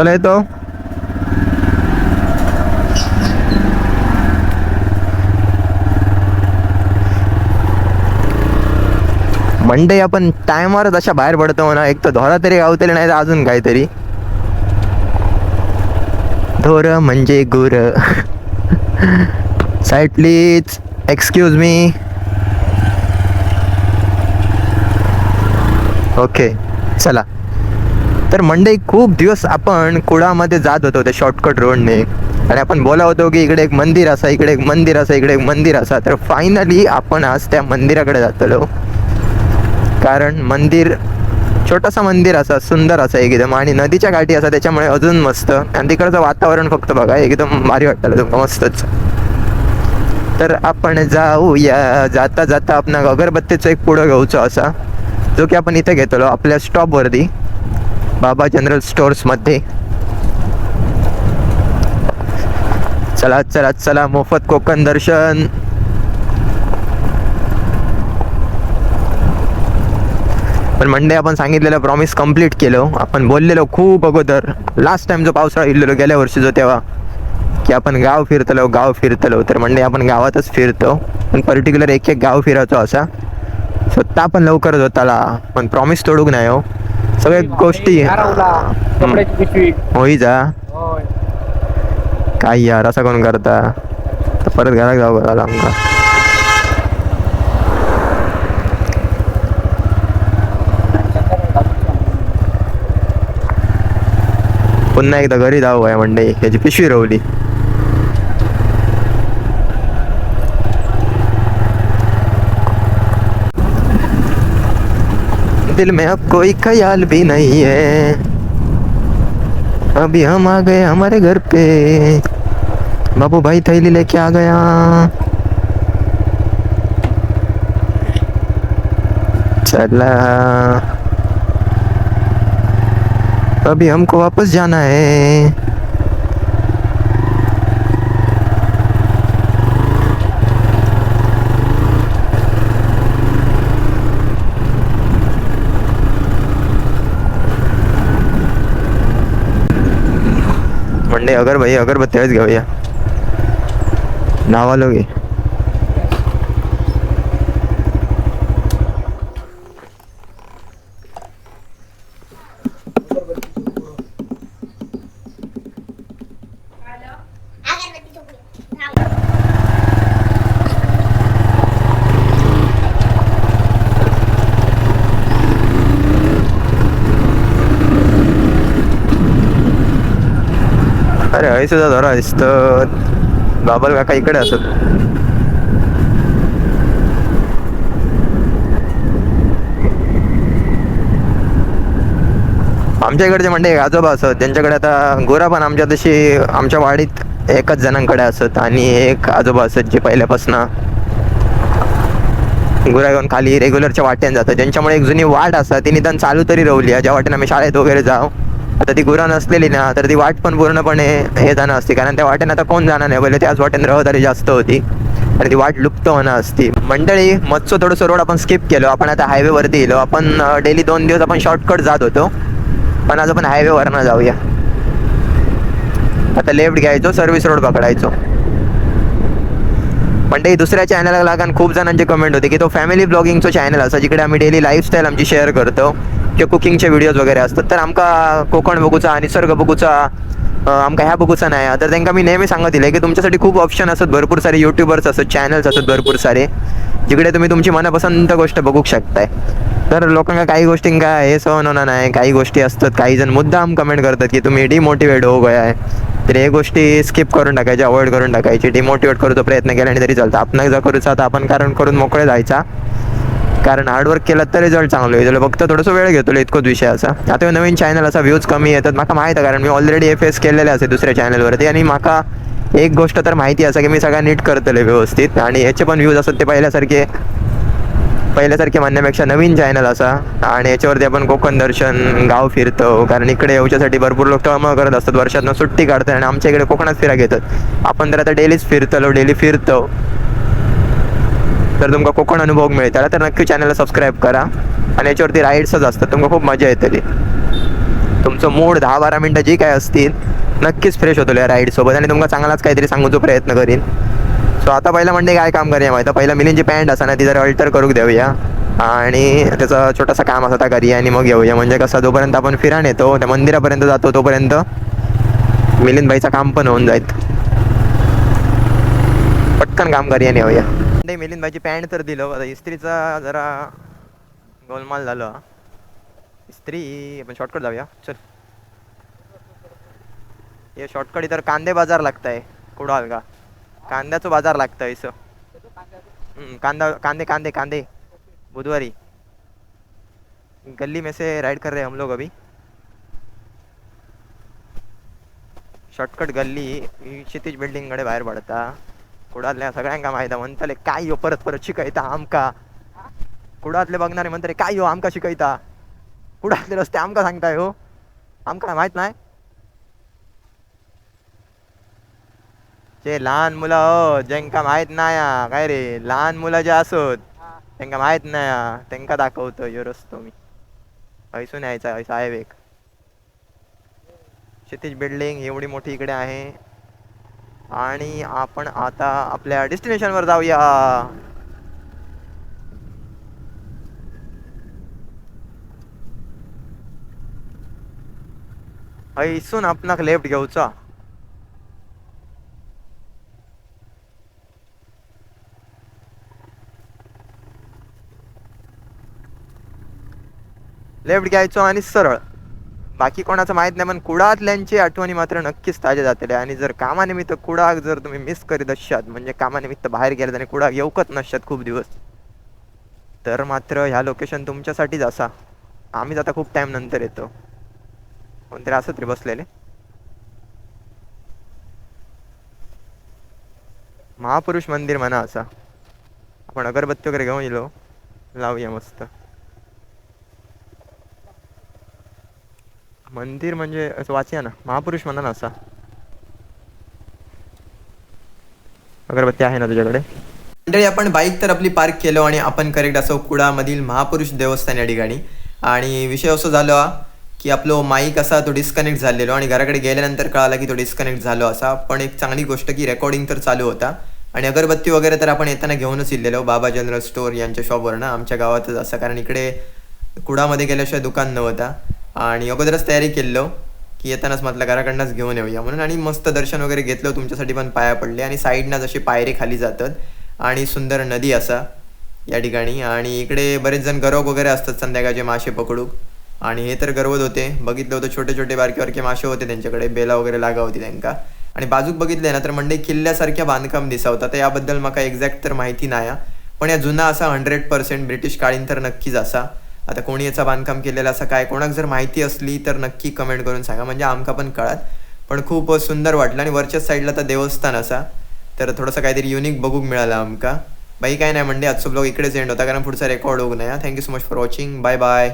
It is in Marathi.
चला येतो. मंडई आपण टायमावरच अशा बाहेर पडतो म्हणा. एक तर धोरा तरी गावतले नाही तर अजून काहीतरी. धोर म्हणजे गुर. Side please excuse me okay चला. तर मंडई खूप दिवस आपण कुळामध्ये जात होतो त्या शॉर्टकट रोडने आणि आपण बोला होतो की इकडे एक मंदिर असा इकडे एक मंदिर असा इकडे एक मंदिर असा. तर फायनली आपण आज त्या मंदिराकडे जातलो. कारण मंदिर छोटासा मंदिर असा सुंदर असा एकदम. आणि नदीच्या गाठी असा त्याच्यामुळे अजून मस्त. आणि तिकडचं वातावरण फक्त बघा एकदम भारी वाटतं तुमका मस्तच. तर आपण जाऊया. जाता जाता आपण अगरबत्तीचं एक पुढं घेऊचो असा जो की आपण इथे घेतलो आपल्या स्टॉपवरती बाबा जनरल स्टोर्समध्ये चला चला चला मोफत कोकण दर्शन. पण मंडे आपण सांगितलेलं प्रॉमिस कंप्लीट केलो. आपण बोललेलो खूप अगोदर. लास्ट टाइम जो पावसाळा इल्लेलो गेल्या वर्षी जो तेव्हा की आपण गाव फिरतलो गाव फिरतलो. तर मंडे आपण गावातच फिरतो. पण पर्टिक्युलर एक एक गाव फिरायचो असा. स्वतः पण लवकरच होताला. पण प्रॉमिस तोडूक नाही हो. सगळ्या गोष्टी. होई जा काय यार असं कोण करता? परत घरात जाऊ घराला आमका पुन्हा एकदा घरी जाऊ आहे म्हणजे त्याची पिशवी रवली. दिल में अब कोई ख्याल भी नहीं है। अभी हम आ गए हमारे घर पे। बाबू भाई थैली लेके आ गया। चला। अभी हमको वापस जाना है। अगर भाई अगरबत्ती गया घेऊया नावा लोगे अरे सुद्धा जरा दिसत. बाबल काका इकडे असत. आमच्या इकडचे म्हणजे आजोबा असत. त्यांच्याकडे आता गोरा पण आमच्या तशी आमच्या वाडीत एकच जणांकडे असत आणि एक आजोबा असत जे पहिल्यापासून. गुरा घेऊन खाली रेग्युलरच्या वाट्यान जातात. ज्यांच्यामुळे एक जुनी वाट असतात ती निदान चालू तरी रवली. आहे, ज्या वाटेन आम्ही शाळेत वगैरे जाऊ आता ती गुरं नसलेली ना तर ती वाट पण पूर्णपणे हे जाणं असते. कारण त्या वाटेनं आता कोण जाणार नाही? पहिले त्याच वाटेन रहदारी जास्त होती. आणि ती वाट लुप्त होणं असती. मंडळी मत्सो थोडंसं रोड आपण स्किप केलो. आपण आता हायवेवरती येलो आपण डेली दोन दिवस आपण शॉर्टकट जात होतो. पण आज आपण हायवेवरनं जाऊया. आता लेफ्ट घ्यायचो सर्व्हिस रोड पकडायचो. पण ते दुसऱ्या चॅनलला लागून खूप जणांचे कमेंट होते की तो फॅमिली ब्लॉगिंगचं चॅनल असा जिकडे आम्ही डेली लाईफस्टाईल आमची शेअर करतो. किंवा कुकिंगचे व्हिडिओज वगैरे असतात. तर आमका कोकण बघूचा निसर्ग बघूचा आमका ह्या बघूचा नाही. तर त्यांना मी नेहमी सांगत दिले की तुमच्यासाठी खूप ऑप्शन असतात भरपूर सारे युट्यूबर्स असतात चॅनल्स असतात भरपूर सारे जिकडे तुम्ही तुमची मनपसंत गोष्ट बघू शकताय. तर लोकांना काही गोष्टींका हे सहन होणार नाही काही गोष्टी असतात. काही जण मुद्दाम कमेंट करतात की तुम्ही डिमोटिवेट हो गया आहे. तर हे गोष्टी स्किप करून टाकायच्या अवॉइड करून टाकायची डिमोटिवेट करूचा प्रयत्न केल्याने तरी चालतं. आपण जर करूचा तर आपण कारण करून मोकळे जायचा. कारण हार्डवर्क केलं तर रिझल्ट चांगलं येईल फक्त थोडंसं वेळ घेतो इतकोच विषय असा. आता हो नवीन चॅनल असा व्ह्यूज कमी येतात. माका माहीत आहे कारण मी ऑलरेडी एफ एस केलेले असे दुसऱ्या चॅनलवरती आणि माका एक गोष्ट तर माहिती असा की मी सगळ्या नीट करतले व्यवस्थित. आणि याचे पण व्ह्यूज असतात ते पहिल्यासारखे पहिल्यासारखे म्हणण्यापेक्षा नवीन चॅनल असा. आणि याच्यावरती आपण कोकण दर्शन गाव फिरतो. कारण इकडे येऊच्यासाठी भरपूर लोक तळमळ करत असतात. वर्षातनं सुट्टी काढतात आणि आमच्या इकडे कोकणात फिरा घेतात. आपण तर आता डेलीच फिरतलो डेली फिरतो. तर तुमका कोकण अनुभव मिळतला तर नक्की चॅनलला सबस्क्राईब करा. आणि याच्यावरती राईड्सच असतात तुमका खूप मजा येतली. तुमचं मूड दहा बारा मिनटं जी काय असतील नक्कीच फ्रेश होतो या राईडसोबत आणि तुमका चांगलाच काहीतरी सांगूचो प्रयत्न करीन. सो आता पहिला म्हणजे काय काम करूया माहिती पहिला मिलिंदची पॅन्ट असा ना ती जरा अल्टर करूक देऊया. आणि त्याचं छोटासा काम असं करूया आणि मग येऊया. म्हणजे कसं जोपर्यंत आपण फिराण येतो त्या मंदिरापर्यंत जातो तोपर्यंत मिलिंद भाईचं काम पण होऊन जाईल. पटकन काम करूया आणि नाही ते मिलिंद भाईची पॅन्ट तर दिलं. आता इस्त्रीचा जरा गोलमाल झालं. हा. इस्त्री आपण शॉर्टकट जाऊया. चल. हे शॉर्टकट इतर कांदे बाजार लागताय. कुडाल का कांद्याचं बाजार लागतं इसं कांदा कांदे कांदे कांदे. बुधवारी. गली में से राइड कर रहे हम लोग अभी. शॉर्टकट गल्ली क्षितिज बिल्डिंगकडे बाहेर पडता. कुडातल्या सगळ्यांका माहिती म्हणतले काय यो परत परत शिकयता आमका? कुडातले बघणारे म्हणतले काय यो आमका शिकयता? कुडातले रस्ते आमका सांगताय हो. आमका माहीत नाही. जे लहान मुलं हो ज्यांका माहीत नाही हा, काय रे लहान मुलं जे असत त्यांका माहीत नाही हा, त्यांका दाखवतो यो रस्तो मी. ऐसून यायचा ऐसा आहे एक. क्षितिज बिल्डिंग एवढी मोठी इकडे आहे. आणि आपण आता आपल्या डेस्टिनेशनवर जाऊया. ऐसून आपणाक लेफ्ट घेऊचा. लेफ्ट घ्यायचो आणि सरळ. बाकी कोणाचं माहीत नाही पण कुडातल्यांची आठवणी मात्र नक्कीच ताज्या जातल्या आणि जर कामानिमित्त कुडाग जर तुम्ही मिस करीत असात म्हणजे कामानिमित्त बाहेर गेलात आणि कुडाग येऊकच नसतात खूप दिवस तर मात्र ह्या लोकेशन तुमच्यासाठीच असा. आम्हीच आता खूप टाइम नंतर येतो. कोणतरी असं तरी बसलेले. महापुरुष मंदिर म्हणा असा. आपण अगरबत्ती वगैरे घेऊन येलो लावूया मस्त. मंदिर म्हणजे असं वाचया ना. महापुरुष म्हणा ना असा. अगरबत्ती आहे ना तुझ्याकडे? मंडळी आपण बाईक तर आपली पार्क केलो आणि आपण करेक्ट असो कुडामधील महापुरुष देवस्थान या ठिकाणी. आणि विषय असं झालो हा की आपलो माईक असा तो डिस्कनेक्ट झालेलो आणि घराकडे गेल्यानंतर कळाला की तो डिस्कनेक्ट झालो असा. पण एक चांगली गोष्ट की रेकॉर्डिंग तर चालू होता. आणि अगरबत्ती वगैरे तर आपण येताना घेऊनच इल्लेलो. बाबा जनरल स्टोअर यांच्या शॉपवर ना आमच्या गावातच असं कारण इकडे कुडामध्ये गेल्याशिवाय दुकान नव्हता. आणि अगोदरच तयारी केलो की येतानाच म्हटलं घराकडनंच घेऊन येऊया म्हणून आणि मस्त दर्शन वगैरे घेतलं तुमच्यासाठी पण पाया पडले आणि साईडनं जसे पायरे खाली जातात आणि सुंदर नदी असा या ठिकाणी. आणि इकडे बरेच जण गरव वगैरे असतात संध्याकाळचे मासे पकडूक. आणि हे तर गरवत होते. बघितलं होतं छोटे छोटे बारके बारके मासे होते त्यांच्याकडे बेला वगैरे लागा होती त्यांका. आणि बाजूक बघितले ना तर म्हणजे किल्ल्यासारख्या बांधकाम दिसावता तर याबद्दल म्हाका एक्झॅक्ट तर माहिती नाही हा. पण या जुना असा हंड्रेड पर्सेंट ब्रिटिश काळीन तर नक्कीच असा. आता कोणी याचा बांधकाम केलेलं असं काय कोणाक जर माहिती असली तर नक्की कमेंट करून सांगा. म्हणजे आमका पण कळत पण खूप सुंदर वाटलं आणि वरच्याच साईडला तर देवस्थान असा. तर थोडंसं काहीतरी युनिक बघूक मिळालं आमका. बाई काय नाही म्हणजे आजचा ब्लॉग इकडेच एंड होता कारण पुढचा रेकॉर्ड होऊ नये. Thank you so much for watching bye bye